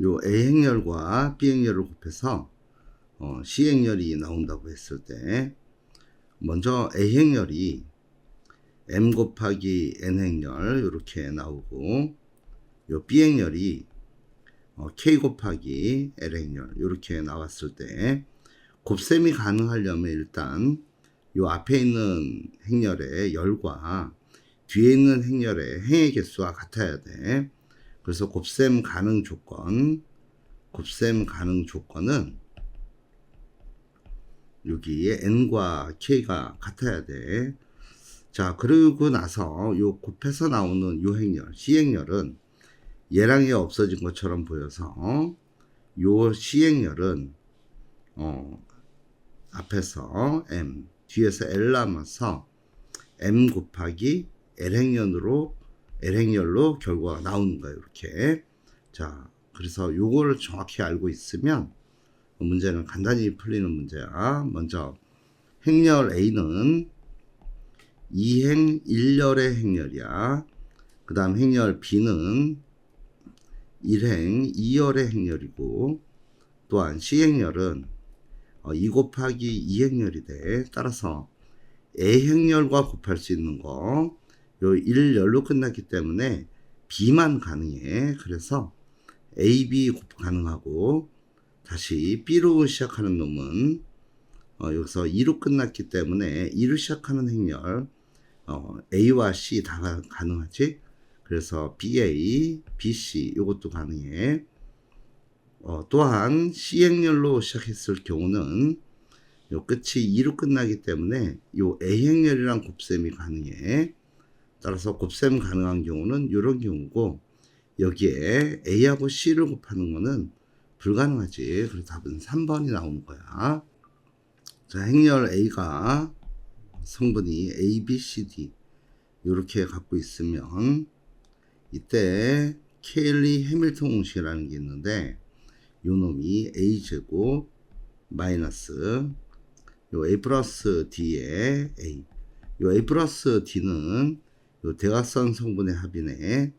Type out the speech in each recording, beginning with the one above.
요 A행렬과 B행렬을 곱해서 어, C행렬이 나온다고 했을 때 먼저 A행렬이 M 곱하기 N행렬 이렇게 나오고 요 B행렬이 어, K 곱하기 L행렬 이렇게 나왔을 때 곱셈이 가능하려면 일단 요 앞에 있는 행렬의 열과 뒤에 있는 행렬의 행의 개수가 같아야 돼. 그래서 곱셈 가능 조건, 곱셈 가능 조건은 여기 n과 k가 같아야 돼. 자, 그러고 나서 요 곱해서 나오는 요 행렬, C행렬은 얘랑 얘 없어진 것처럼 보여서 요 C행렬은 어, 앞에서 M, 뒤에서 L 남아서 M 곱하기 L행렬로 L행렬로 결과가 나오는 거예요. 이렇게. 자, 그래서 요거를 정확히 알고 있으면 문제는 간단히 풀리는 문제야. 먼저 행렬 A는 2행 1열의 행렬이야. 그 다음 행렬 B는 1행 2열의 행렬이고 또한 C행렬은 어, 2 곱하기 2행렬이 돼. 따라서 A행렬과 곱할 수 있는 거, 요 1열로 끝났기 때문에 B만 가능해. 그래서 A, B 곱 가능하고, 다시 B로 시작하는 놈은, 어, 여기서 2로 끝났기 때문에 2로 시작하는 행렬, 어, A와 C 다 가- 가능하지? 그래서 BA, BC, 요것도 가능해. 어, 또한 C행렬로 시작했을 경우는 요 끝이 2로 끝나기 때문에 요 A행렬이랑 곱셈이 가능해. 따라서 곱셈 가능한 경우는 이런 경우고 여기에 A하고 C를 곱하는 거는 불가능하지. 그래서 답은 3번이 나오는 거야. 자, 행렬 A가 성분이 A, B, C, D 이렇게 갖고 있으면 이때 케일리 해밀턴 공식이라는 게 있는데 요 놈이 a 제곱 마이너스 요 a 플러스 d의 a 요 a 플러스 d는 요 대각선 성분의 합이네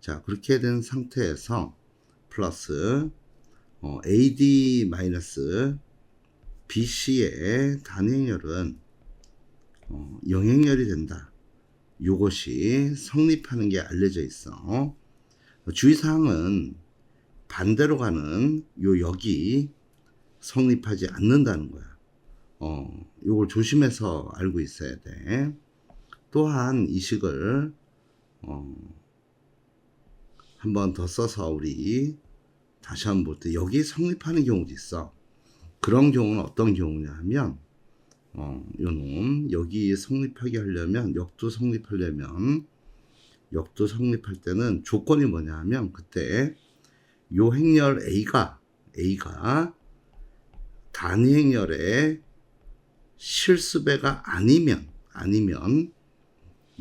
자 그렇게 된 상태에서 플러스 어, ad 마이너스 bc의 단행열은 어, 영행열이 된다 요것이 성립하는 게 알려져 있어 주의사항은 반대로 가는 요 역이 성립하지 않는다는 거야. 어, 요걸 조심해서 알고 있어야 돼. 또한 이 식을 어, 한 번 더 써서 우리 다시 한번 볼 때 여기 성립하는 경우도 있어. 그런 경우는 어떤 경우냐 하면 어, 요놈 여기 성립하게 하려면 역도 성립하려면 역도 성립할 때는 조건이 뭐냐 하면 그때 요 행렬 A가 A가 단위 행렬의 실수배가 아니면 아니면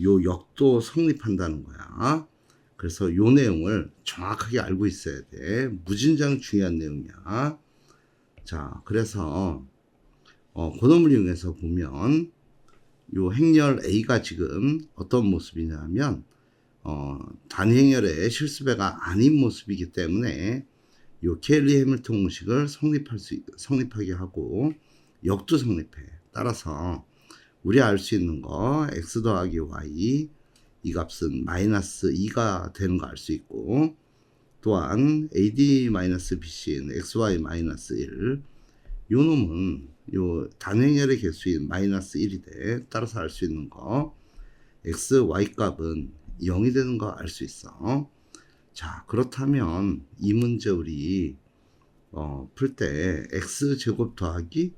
요 역도 성립한다는 거야. 그래서 요 내용을 정확하게 알고 있어야 돼. 무진장 중요한 내용이야. 자, 그래서 어, 고놈을 이용해서 보면 요 행렬 A가 지금 어떤 모습이냐면 어, 단행열의 실수배가 아닌 모습이기 때문에 요 켈리 해밀턴 공식을 성립할 수 성립하게 하고 역도 성립해. 따라서 우리 알 수 있는 거 x 더하기 y 이 값은 마이너스 2가 되는 거 알 수 있고 또한 ad 마이너스 bc는 xy 마이너스 1. 요 놈은 요 단행열의 개수인 마이너스 1이 돼. 따라서 알 수 있는 거 x, y 값은 0이 되는 거 알 수 있어. 자, 그렇다면 이 문제 우리 어, 풀 때 x 제곱 더하기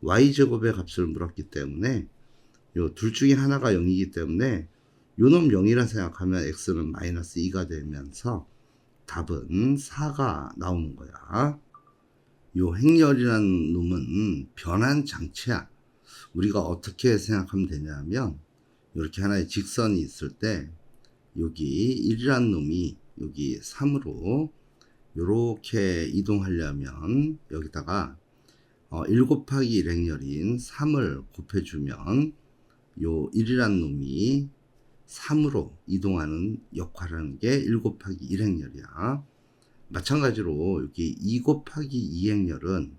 y 제곱의 값을 물었기 때문에 요 둘 중에 하나가 0이기 때문에 요놈 0이라 생각하면 x는 마이너스 2가 되면서 답은 4가 나오는 거야. 요 행렬이라는 놈은 변환 장치야. 우리가 어떻게 생각하면 되냐면 이렇게 하나의 직선이 있을 때 여기 1이란 놈이 여기 3으로 이렇게 이동하려면 여기다가 어, 1 곱하기 1 행렬인 3을 곱해주면 요 1이란 놈이 3으로 이동하는 역할을 하는 게 1 곱하기 1행렬이야. 마찬가지로 여기 2 곱하기 2행렬은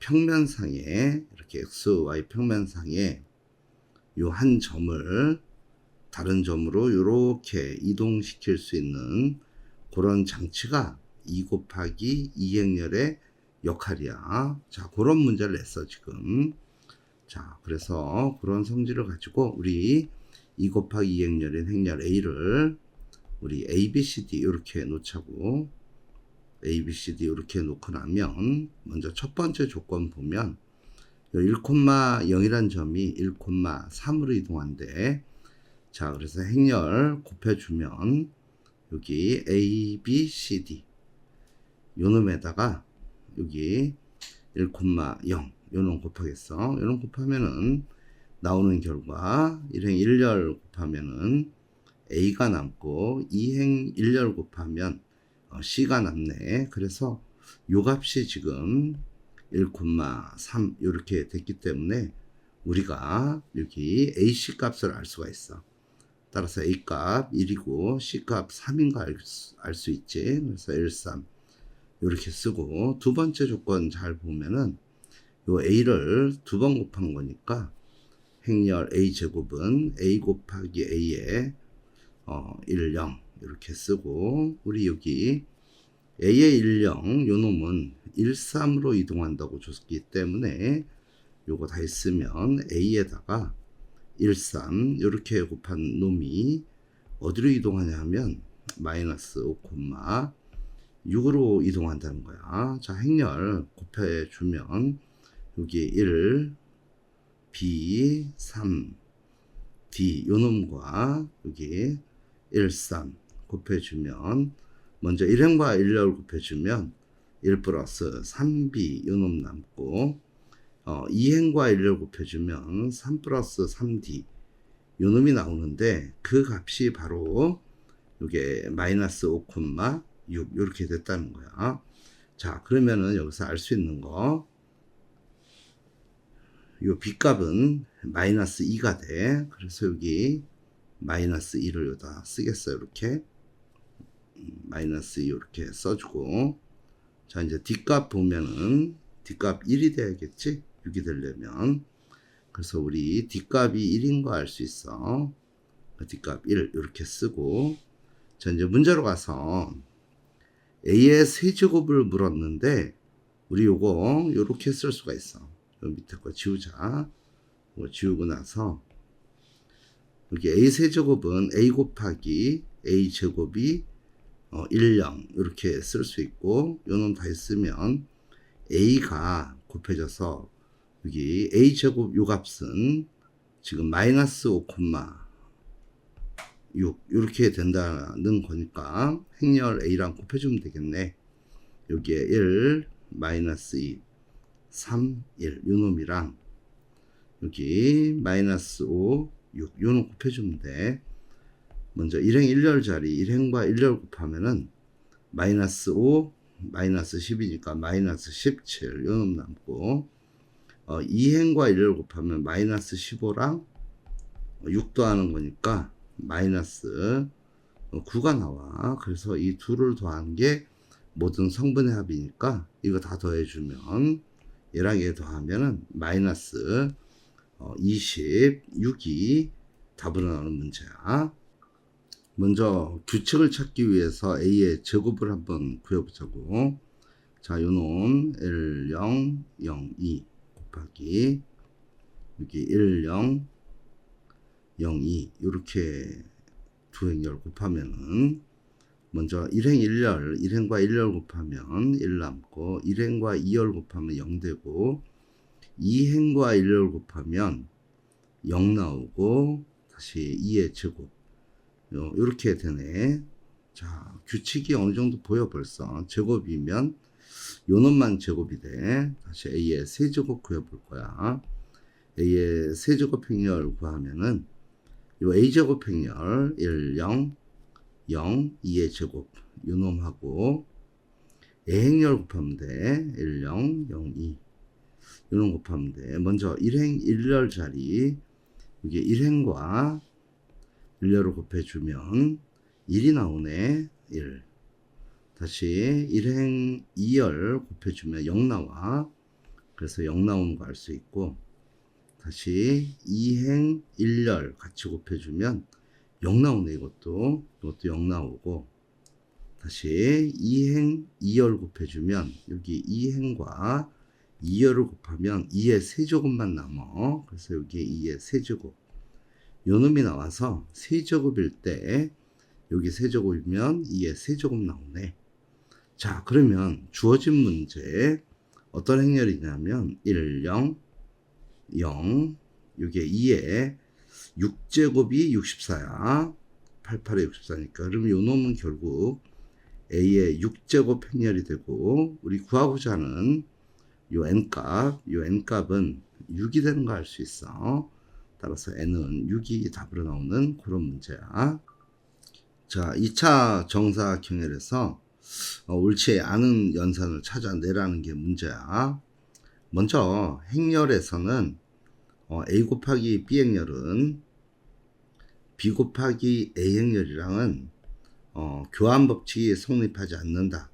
평면상에 이렇게 XY 평면상에 요 한 점을 다른 점으로 이렇게 이동시킬 수 있는 그런 장치가 2 곱하기 2행렬의 역할이야. 자, 그런 문제를 냈어, 지금. 자, 그래서 그런 성질을 가지고 우리 2 곱하기 2행렬인 행렬 A를 우리 A, B, C, D 이렇게 놓자고. A, B, C, D 이렇게 놓고 나면 먼저 첫 번째 조건 보면 1,0이란 점이 1,3으로 이동한대. 자, 그래서 행렬 곱해주면 여기 A, B, C, D. 요 놈에다가 여기 1,0 요놈 곱하겠어. 요놈 곱하면은 나오는 결과 1행 1열 곱하면은 A가 남고 2행 1열 곱하면 어, C가 남네. 그래서 요 값이 지금 1,3 이렇게 됐기 때문에 우리가 여기 AC 값을 알 수가 있어. 따라서 A 값 1이고 C 값 3인 거알수 있지. 그래서 1, 3 이렇게 쓰고 두 번째 조건 잘 보면은 요 A를 두 번 곱한 거니까 행렬 A 제곱은 A 곱하기 A에 어, 1, 0 이렇게 쓰고 우리 여기 A의 1, 0 요놈은 1, 3으로 이동한다고 줬기 때문에 요거 다 있으면 A에다가 1, 3 이렇게 곱한 놈이 어디로 이동하냐 하면 마이너스 5, 6으로 이동한다는 거야. 자, 행렬 곱해주면 여기 1, B, 3, D 요 놈과 여기 1, 3 곱해주면 먼저 1행과 1열 곱해주면 1 플러스 3B 요놈 남고 어, 2행과 1열 곱해주면 3 플러스 3D 요 놈이 나오는데 그 값이 바로 요게 마이너스 5,6 이렇게 됐다는 거야. 자 그러면은 여기서 알 수 있는 거 요 B값은 마이너스 2가 돼. 그래서 여기 마이너스 2를 여기다 쓰겠어요. 이렇게. 음, 마이너스 2 이렇게 써주고. 자, 이제 D값 보면은 D값 1이 돼야겠지? 6이 되려면. 그래서 우리 D값이 1인 거 알 수 있어. D값 1 이렇게 쓰고. 자, 이제 문제로 가서 A의 세제곱을 물었는데 우리 요거 요렇게 쓸 수가 있어. 요 밑에 거 지우자. 이거 지우고 나서 여기 a 세제곱은 a 곱하기 a 제곱이 어, 1, 0 이렇게 쓸 수 있고 요놈 다 있으면 a가 곱해져서 여기 a 제곱 요 값은 지금 마이너스 5,6 이렇게 된다는 거니까 행렬 a랑 곱해주면 되겠네. 여기에 1 마이너스 2 3, 1 요 놈이랑 여기 마이너스 5, 6 요놈 곱해주면 돼. 먼저 1행 1열 자리 1행과 1열 곱하면은 마이너스 5, 마이너스 10이니까 마이너스 17 요놈 남고 어, 2행과 1열 곱하면 마이너스 15랑 6 더하는 거니까 마이너스 9가 나와. 그래서 이 둘을 더한 게 모든 성분의 합이니까 이거 다 더해주면 얘랑 얘 더하면은 마이너스 26이 답으로 나오는 문제야. 먼저 규칙을 찾기 위해서 A의 제곱을 한번 구해보자고. 자, 요놈 L0, 0, 2 곱하기 여기 1, 0, 0, 2 이렇게 두 행렬 곱하면은 먼저 1행 1열, 1행과 1열 곱하면 1 남고 1행과 2열 곱하면 0 되고 2행과 1열 곱하면 0 나오고 다시 2의 제곱 이렇게 되네. 자 규칙이 어느 정도 보여 벌써 제곱이면 요놈만 제곱이 돼. 다시 a의 세제곱 구해볼 거야. a의 세제곱 행렬 구하면은 요 a제곱 행렬 1, 0 0, 2의 제곱 요놈하고 예행열 곱하면 돼. 1, 0, 0, 2 요놈 곱하면 돼. 먼저 1행 1열 자리 이게 1행과 1열을 곱해주면 1이 나오네. 1 다시 1행 2열 곱해주면 0 나와. 그래서 0 나오는 거 알 수 있고, 다시 2행 1열 같이 곱해주면 0 나오네, 이것도. 이것도 0 나오고, 다시 2행 2열 곱해주면 여기 2행과 2열을 곱하면 2의 세제곱만 남어. 그래서 여기 2의 세제곱. 요 놈이 나와서 세제곱일 때 여기 세제곱이면 2의 세제곱 나오네. 자, 그러면 주어진 문제 어떤 행렬이냐면 1, 0, 0, 이게 2에 6제곱이 64야. 88에 64니까. 그러면 요 놈은 결국 A의 6제곱 행렬이 되고 우리 구하고자 하는 요 n값, 요 n값은 6이 되는 거 알 수 있어. 따라서 n은 6이 답으로 나오는 그런 문제야. 자, 2차 정사 경혈에서 어, 옳지 않은 연산을 찾아내라는 게 문제야. 먼저 행렬에서는 어, a 곱하기 b 행렬은 b 곱하기 a 행렬이랑은 어, 교환 법칙이 성립하지 않는다.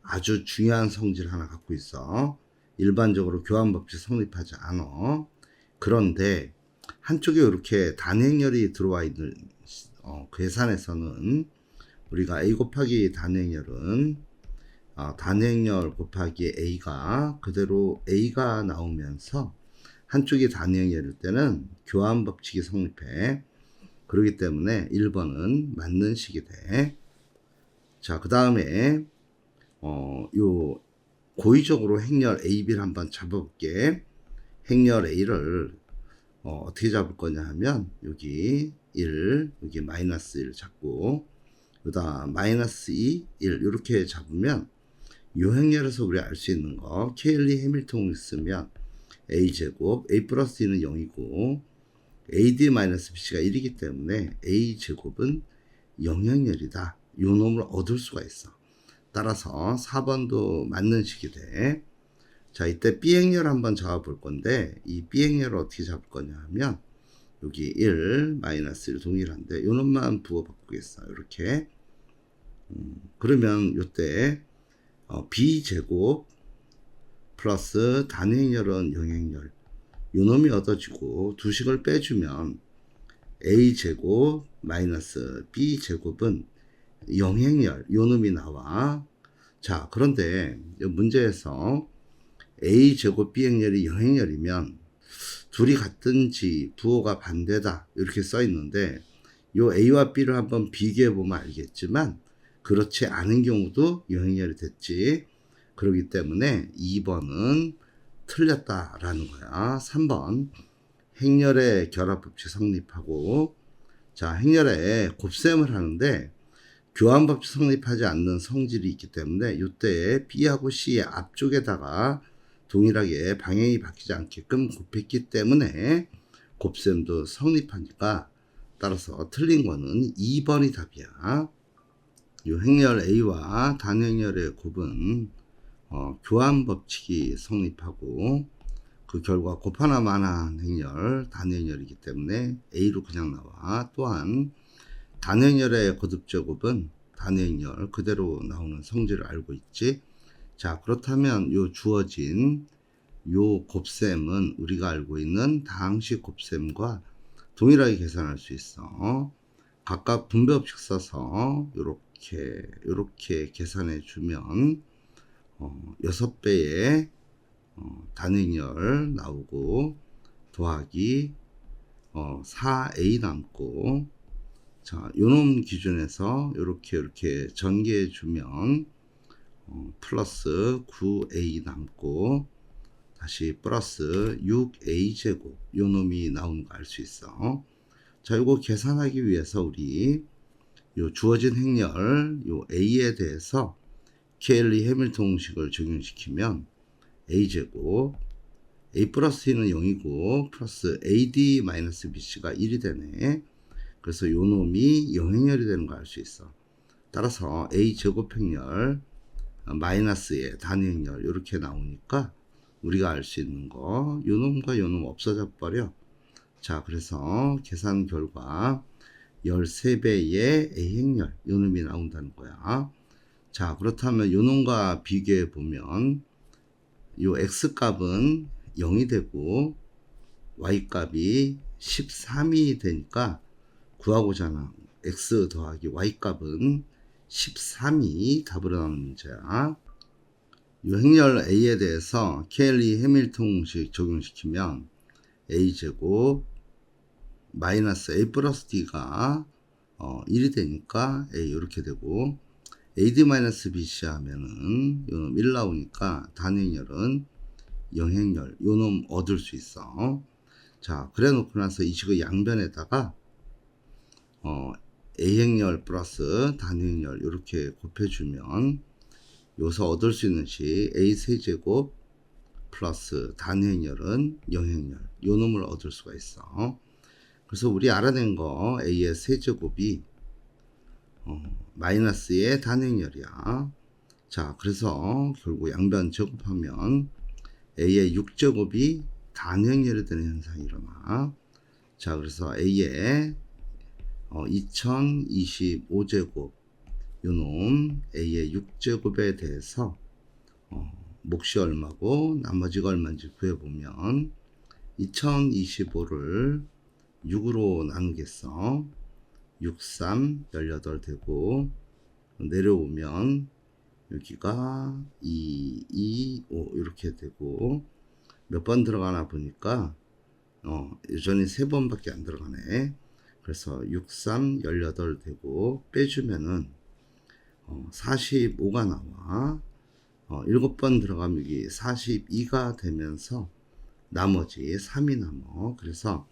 아주 중요한 성질 하나 갖고 있어. 일반적으로 교환 법칙 성립하지 않아. 그런데 한쪽에 이렇게 단행열이 들어와 있는 어, 계산에서는 우리가 a 곱하기 단행열은 어, 단행열 곱하기 a가 그대로 a가 나오면서 한쪽이 단행열일 때는 교환 법칙이 성립해. 그렇기 때문에 1번은 맞는 식이 돼. 자, 그 다음에, 어, 요, 고의적으로 행렬 A, B를 한번 잡아볼게. 행렬 A를, 어, 어떻게 잡을 거냐 하면, 여기 1, 여기 마이너스 1 잡고, 여기다 마이너스 2, 1, 이렇게 잡으면, 요 행렬에서 우리 알 수 있는 거, 케일리 해밀통을 쓰면, A제곱, A 플러스 2는 0이고, AD 마이너스 BC가 1이기 때문에 A제곱은 영향열이다. 요 놈을 얻을 수가 있어. 따라서 4번도 맞는 식이 돼. 자, 이때 B행렬 한번 잡아볼 건데, 이 B행렬을 어떻게 잡을 거냐 하면, 여기 1, 마이너스 1 동일한데, 요 놈만 부호 바꾸겠어. 이렇게. 음, 그러면 요때, 어, B제곱 플러스 단행열은 영행열. 요 놈이 얻어지고, 두 식을 빼주면, A제곱 마이너스 B제곱은 영행열 요 놈이 나와. 자, 그런데 이 문제에서 A 제곱 B 행렬이 영행열이면 둘이 같든지 부호가 반대다 이렇게 써 있는데 요 A와 B를 한번 비교해 보면 알겠지만 그렇지 않은 경우도 영행열이 됐지. 그렇기 때문에 2번은 틀렸다라는 거야. 3번 행렬의 결합법칙 성립하고 자 행렬의 곱셈을 하는데 교환법칙 성립하지 않는 성질이 있기 때문에 이때 B하고 C의 앞쪽에다가 동일하게 방향이 바뀌지 않게끔 곱했기 때문에 곱셈도 성립하니까 따라서 틀린 거는 2번이 답이야. 이 행렬 A와 단행렬의 곱은 어, 교환 법칙이 성립하고 그 결과 곱하나 마나한 행렬 단행렬이기 때문에 A로 그냥 나와. 또한 단행열의 거듭제곱은 단행열 그대로 나오는 성질을 알고 있지. 자, 그렇다면 요 주어진 요 곱셈은 우리가 알고 있는 다항식 곱셈과 동일하게 계산할 수 있어. 각각 분배법칙 써서 요렇게 요렇게 계산해 주면 어, 6배의 어, 단행열 나오고 더하기 어, 4a 남고 자, 요놈 기준에서 이렇게 이렇게 전개해 주면 어, 플러스 9a 남고 다시 플러스 6a 제곱 요 놈이 나오는 거 알 수 있어. 자, 이거 계산하기 위해서 우리 요 주어진 행렬 요 a에 대해서 케일리 해밀턴 공식을 적용시키면 a 제곱 a 플러스 2는 0이고 플러스 ad 마이너스 bc가 1이 되네. 그래서 요 놈이 영행열이 되는 거알수 있어. 따라서 a 제곱 행렬 마이너스의 단행열 이렇게 나오니까 우리가 알 수 있는 거 요 놈과 요놈 없어져 버려. 자, 그래서 계산 결과 13배의 a행열 요 놈이 나온다는 거야. 자, 그렇다면 요 놈과 비교해 보면 요 x 값은 0이 되고 y 값이 13이 되니까 구하고자 하는 x 더하기 y 값은 13이 답으로 나오는 문제야. 요 행렬 a에 대해서 케일리 해밀턴 공식 적용시키면 a 제곱 마이너스 a 플러스 d가 어, 1이 되니까 a 이렇게 되고 ad 마이너스 bc 하면은 요놈 1 나오니까 단행열은 영행열 요놈 얻을 수 있어. 자, 그래 놓고 나서 이 식의 양변에다가 어, a행열 플러스 단행열 이렇게 곱해주면 요서 얻을 수 있는 식 a 세제곱 플러스 단행열은 영행열 요 놈을 얻을 수가 있어. 그래서 우리 알아낸 거 a의 세제곱이 어, 마이너스의 단행열이야. 자, 그래서 결국 양변 제곱하면 a의 6제곱이 단행열이 되는 현상이 일어나. 자, 그래서 a의 어, 2025제곱 요놈 a의 6제곱에 대해서 어, 몫이 얼마고 나머지가 얼마인지 구해보면 2025를 6으로 나누겠어. 6, 3, 18 되고 내려오면 여기가 2, 2, 5 이렇게 되고 몇 번 들어가나 보니까 어, 여전히 세 번밖에 안 들어가네. 그래서 6, 3, 18 되고 빼주면은 어, 45가 나와. 어, 7번 들어가면 여기 42가 되면서 나머지 3이 남어. 그래서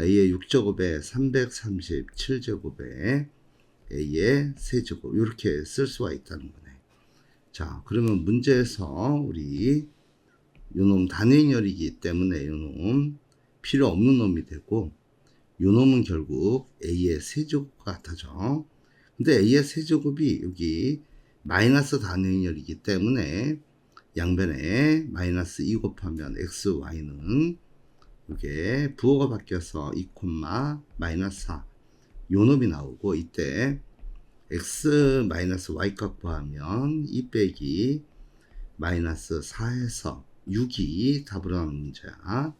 A의 6제곱에 337제곱에 A의 세제곱 이렇게 쓸 수가 있다는 거네. 자, 그러면 문제에서 우리 요놈 단행열이기 때문에 요놈 필요 없는 놈이 되고 요놈은 결국 A의 세제곱 같아져. 근데 A의 세제곱이 여기 마이너스 단행열이기 때문에 양변에 마이너스 2 곱하면 XY는 이게 부호가 바뀌어서 2, 마이너스 4 요놈이 나오고 이때 x 마이너스 y 값 구하면 2 빼기 마이너스 4에서 6이 답으로 나오는 문제야.